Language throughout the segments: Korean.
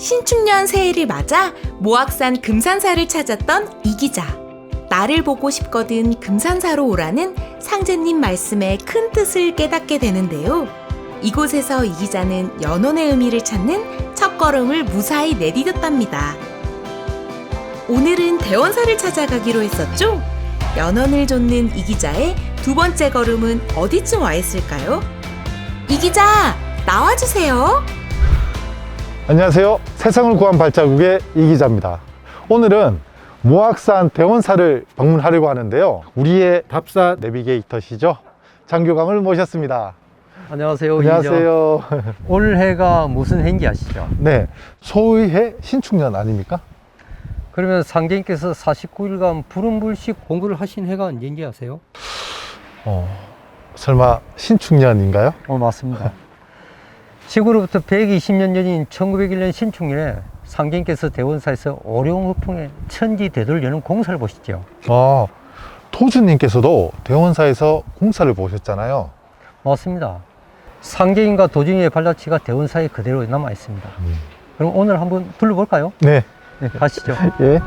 신축년 새해를 맞아 모악산 금산사를 찾았던 이 기자. 나를 보고 싶거든 금산사로 오라는 상제님 말씀의 큰 뜻을 깨닫게 되는데요. 이곳에서 이 기자는 연원의 의미를 찾는 첫 걸음을 무사히 내디뎠답니다. 오늘은 대원사를 찾아가기로 했었죠? 연원을 좇는 이 기자의 두 번째 걸음은 어디쯤 와 있을까요? 이 기자, 나와주세요. 안녕하세요. 세상을 구한 발자국의 이 기자입니다. 오늘은 모악산 대원사를 방문하려고 하는데요. 우리의 답사 내비게이터시죠? 장교감을 모셨습니다. 안녕하세요. 안녕하세요. 올 해가 무슨 해인지 아시죠? 네, 소위해 신축년 아닙니까? 그러면 상계님께서 49일간 불은불식 공부를 하신 해가 언제인지 아세요? 어, 설마 신축년인가요? 어, 맞습니다. 지구로부터 120년 전인 1901년 신축년에 상계님께서 대원사에서 오룡허풍의 천지대도를 여는 공사를 보시죠. 어, 토주님께서도 대원사에서 공사를 보셨잖아요. 맞습니다. 상계인과 도중의 발자취가 대원사에 그대로 남아 있습니다. 음. 그럼 오늘 한번 둘러볼까요? 네, 네, 가시죠. 예.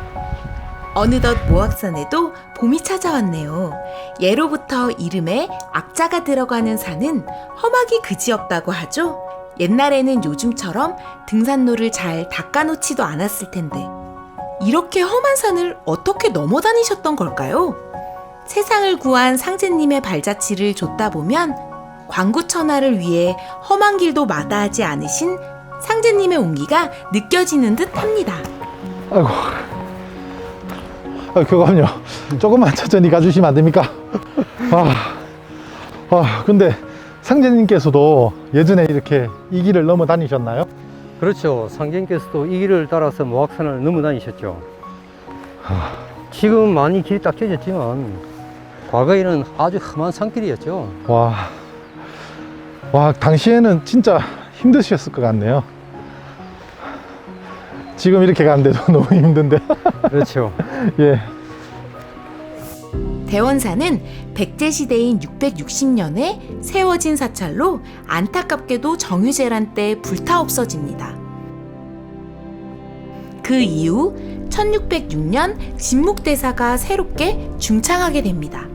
어느덧 모악산에도 봄이 찾아왔네요. 예로부터 이름에 악자가 들어가는 산은 험하기 그지없다고 하죠. 옛날에는 요즘처럼 등산로를 잘 닦아놓지도 않았을 텐데 이렇게 험한 산을 어떻게 넘어 다니셨던 걸까요? 세상을 구한 상제님의 발자취를 줬다 보면 광구천하를 위해 험한 길도 마다하지 않으신 상제님의 온기가 느껴지는 듯 합니다. 아이고. 아, 교감요. 조금만 천천히 가주시면 안 됩니까? 아, 아, 근데 상제님께서도 예전에 이렇게 이 길을 넘어 다니셨나요? 그렇죠. 상계님께서도 이 길을 따라서 모악산을 넘어 다니셨죠. 지금 많이 길이 닦여졌지만 과거에는 아주 험한 산길이었죠. 와, 와, 당시에는 진짜 힘드셨을 것 같네요. 지금 이렇게 가는데도 너무 힘든데. 그렇죠. 예. 대원사는 백제시대인 660년에 세워진 사찰로 안타깝게도 정유재란 때 불타 없어집니다. 그 이후 1606년 진묵대사가 새롭게 중창하게 됩니다.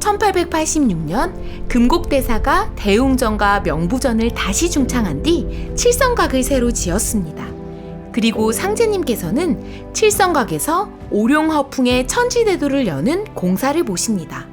1886년 금곡대사가 대웅전과 명부전을 다시 중창한 뒤 칠성각을 새로 지었습니다. 그리고 상제님께서는 칠성각에서 오룡허풍의 천지대도를 여는 공사를 보십니다.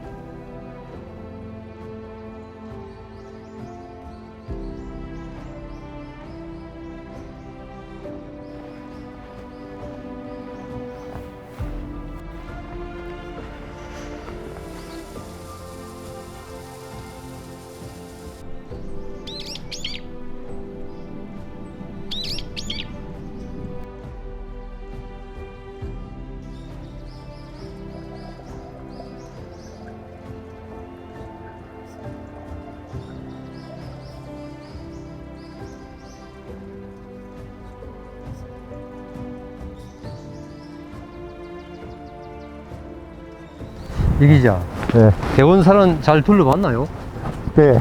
이 기자, 네. 대원사는 잘 둘러봤나요? 네.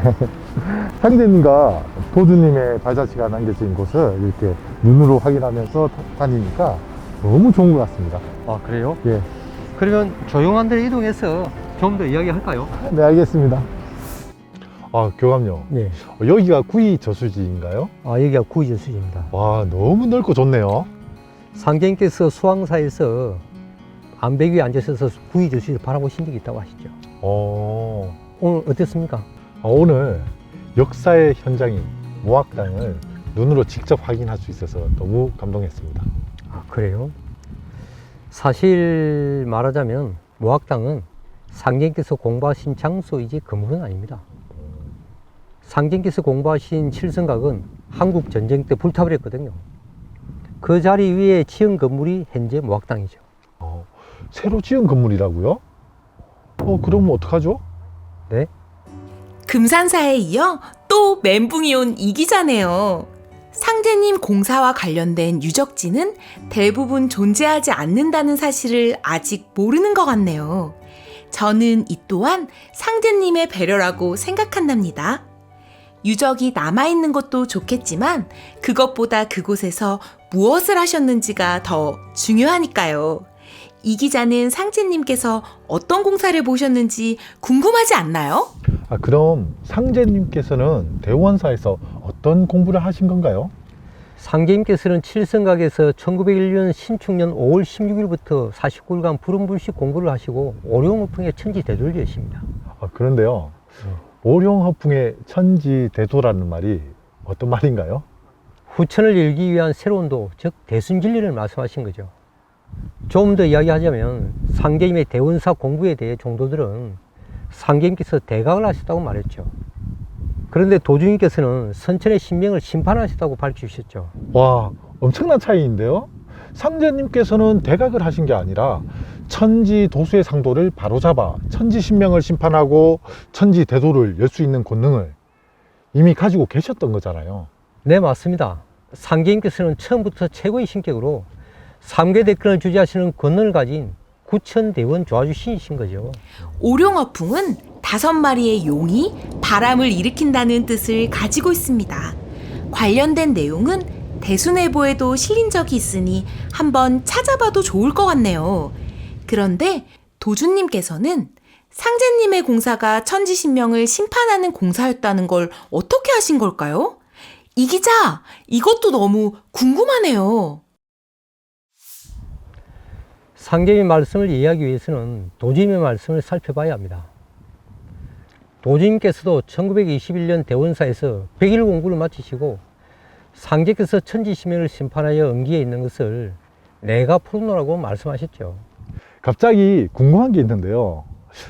상제님과 도주님의 발자취가 남겨진 곳을 이렇게 눈으로 확인하면서 다니니까 너무 좋은 것 같습니다. 아, 그래요? 예. 그러면 조용한 데로 이동해서 좀 더 이야기할까요? 네, 알겠습니다. 아, 교감요. 네. 여기가 구이 저수지인가요? 아, 여기가 구이저수지입니다. 와, 너무 넓고 좋네요. 상계님께서 수왕사에서 암백 위에 앉으셔서 구이저수지를 바라보신 적이 있다고 하시죠. 어, 오늘 어땠습니까? 아, 오늘 역사의 현장인 모악당을 눈으로 직접 확인할 수 있어서 너무 감동했습니다. 아, 그래요? 사실 말하자면 모학당은 상경께서 공부하신 장소이지 건물은 아닙니다. 상경께서 공부하신 칠성각은 한국 전쟁 때 불타버렸거든요. 그 자리 위에 지은 건물이 현재 모학당이죠. 어, 새로 지은 건물이라고요? 어, 그러면 어떡하죠? 네? 금산사에 이어 또 멘붕이 온 이 기자네요. 상제님 공사와 관련된 유적지는 대부분 존재하지 않는다는 사실을 아직 모르는 것 같네요. 저는 이 또한 상제님의 배려라고 생각한답니다. 유적이 남아있는 것도 좋겠지만 그것보다 그곳에서 무엇을 하셨는지가 더 중요하니까요. 이 기자는 상제님께서 어떤 공사를 보셨는지 궁금하지 않나요? 아, 그럼 상제님께서는 대원사에서 어떤 공부를 하신 건가요? 상계님께서는 칠성각에서 1901년 신축년 5월 16일부터 49일간 불음불식 공부를 하시고 오룡호풍의 천지 대돌이십니다. 아, 그런데요. 오룡허풍의 천지대도라는 말이 어떤 말인가요? 후천을 열기 위한 새로운 도, 즉 대순진리를 말씀하신 거죠. 좀 더 이야기하자면 상계님의 대원사 공부에 대해 종도들은 상계님께서 대각을 하셨다고 말했죠. 그런데 도주님께서는 선천의 신명을 심판하셨다고 밝히셨죠. 와, 엄청난 차이인데요? 상제님께서는 대각을 하신 게 아니라 천지 도수의 상도를 바로잡아 천지 신명을 심판하고 천지 대도를 열 수 있는 권능을 이미 가지고 계셨던 거잖아요. 네, 맞습니다. 상계님께서는 처음부터 최고의 신격으로 삼계 대권을 주재하시는 권능을 가진 구천 대원 조아주 신이신 거죠. 오룡어풍은 다섯 마리의 용이 바람을 일으킨다는 뜻을 가지고 있습니다. 관련된 내용은 대순회보에도 실린 적이 있으니 한번 찾아봐도 좋을 것 같네요. 그런데 도주님께서는 상제님의 공사가 천지신명을 심판하는 공사였다는 걸 어떻게 하신 걸까요? 이 기자, 이것도 너무 궁금하네요. 상계의 말씀을 이해하기 위해서는 도주님의 말씀을 살펴봐야 합니다. 도주님께서도 1921년 대원사에서 100일 공부를 마치시고 상제께서 천지시명을 심판하여 음기에 있는 것을 내가 풀어놓으라고 말씀하셨죠. 갑자기 궁금한 게 있는데요.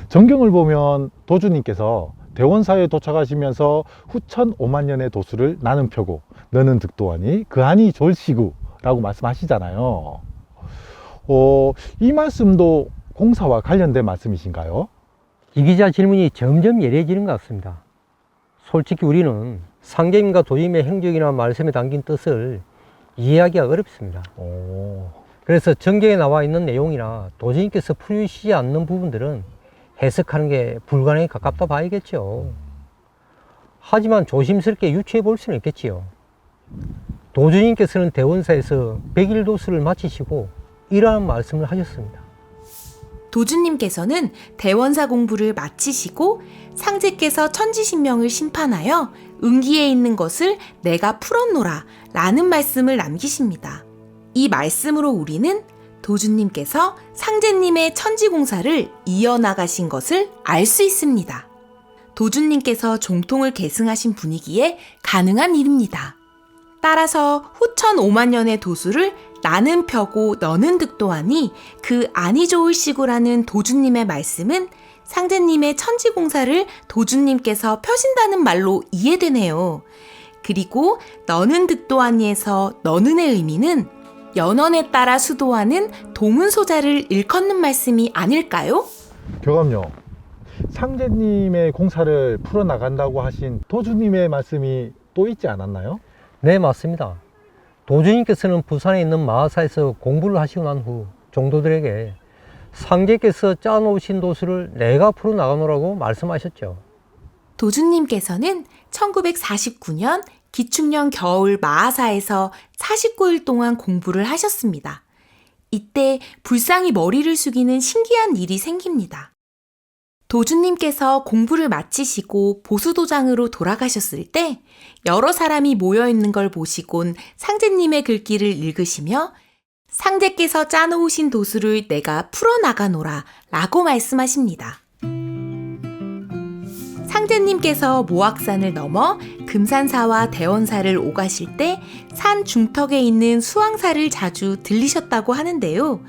정경을 보면 도주님께서 대원사에 도착하시면서 후천 5만 년의 도수를 나는 펴고 너는 득도하니 그하니 졸시구라고 말씀하시잖아요. 어, 이 말씀도 공사와 관련된 말씀이신가요? 이 기자 질문이 점점 예리해지는 것 같습니다. 솔직히 우리는 상계님과 도주님의 행적이나 말씀에 담긴 뜻을 이해하기가 어렵습니다. 오, 그래서 정경에 나와 있는 내용이나 도주님께서 풀으시지 않는 부분들은 해석하는 게 불가능에 가깝다 봐야겠죠. 하지만 조심스럽게 유추해 볼 수는 있겠지요. 도주님께서는 대원사에서 100일 도수를 마치시고 이러한 말씀을 하셨습니다. 도주님께서는 대원사 공부를 마치시고 상제께서 천지신명을 심판하여 은기에 있는 것을 내가 풀었노라 라는 말씀을 남기십니다. 이 말씀으로 우리는 도주님께서 상제님의 천지공사를 이어나가신 것을 알 수 있습니다. 도주님께서 종통을 계승하신 분위기에 가능한 일입니다. 따라서 후천 5만 년의 도수를 나는 펴고 너는 득도하니 그 아니 좋을 시구라는 도주님의 말씀은 상제님의 천지공사를 도주님께서 펴신다는 말로 이해되네요. 그리고 너는 득도하니에서 너는의 의미는 연원에 따라 수도하는 동문소자를 일컫는 말씀이 아닐까요? 교감요. 상제님의 공사를 풀어나간다고 하신 도주님의 말씀이 또 있지 않았나요? 네, 맞습니다. 도주님께서는 부산에 있는 마하사에서 공부를 하시고 난 후 종도들에게 상제께서 짜놓으신 도수를 내가 풀어나가노라고 말씀하셨죠. 도주님께서는 1949년 기축년 겨울 마하사에서 49일 동안 공부를 하셨습니다. 이때 불상이 머리를 숙이는 신기한 일이 생깁니다. 도주님께서 공부를 마치시고 보수도장으로 돌아가셨을 때 여러 사람이 모여 있는 걸 보시곤 상제님의 글귀를 읽으시며 상제께서 짜놓으신 도수를 내가 풀어나가노라 라고 말씀하십니다. 상제님께서 모악산을 넘어 금산사와 대원사를 오가실 때 산 중턱에 있는 수왕사를 자주 들리셨다고 하는데요.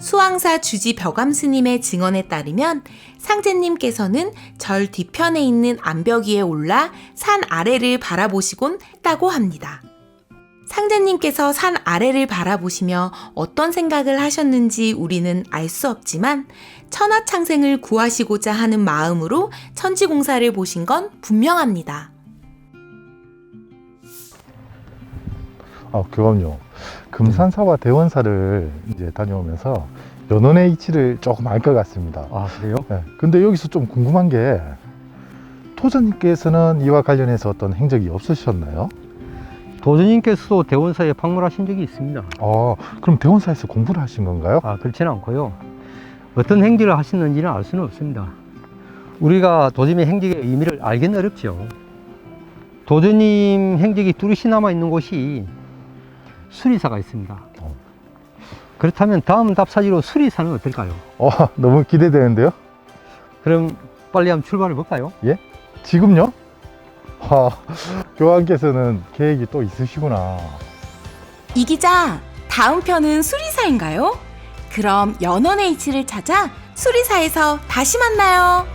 수왕사 주지 벽암 스님의 증언에 따르면 상제님께서는 절 뒤편에 있는 암벽 위에 올라 산 아래를 바라보시곤 했다고 합니다. 상제님께서 산 아래를 바라보시며 어떤 생각을 하셨는지 우리는 알 수 없지만 천하창생을 구하시고자 하는 마음으로 천지공사를 보신 건 분명합니다. 아, 교감요. 금산사와 대원사를 이제 다녀오면서 연원의 이치를 조금 알 것 같습니다. 아, 그래요? 네, 근데 여기서 좀 궁금한 게 도전님께서는 이와 관련해서 어떤 행적이 없으셨나요? 도전님께서도 대원사에 방문하신 적이 있습니다. 어, 그럼 대원사에서 공부를 하신 건가요? 아, 그렇지는 않고요. 어떤 행직을 하셨는지는 알 수는 없습니다. 우리가 도전의 행직의 의미를 알기는 어렵죠. 도전님 행직이 뚜렷이 남아 있는 곳이 수리사가 있습니다. 어. 그렇다면 다음 답사지로 수리사는 어떨까요? 어, 너무 기대되는데요? 그럼 빨리 한번 출발해 볼까요? 지금요? 와, 교환께서는 계획이 또 있으시구나. 이 기자, 다음 편은 수리사인가요? 그럼 연원 H를 찾아 수리사에서 다시 만나요.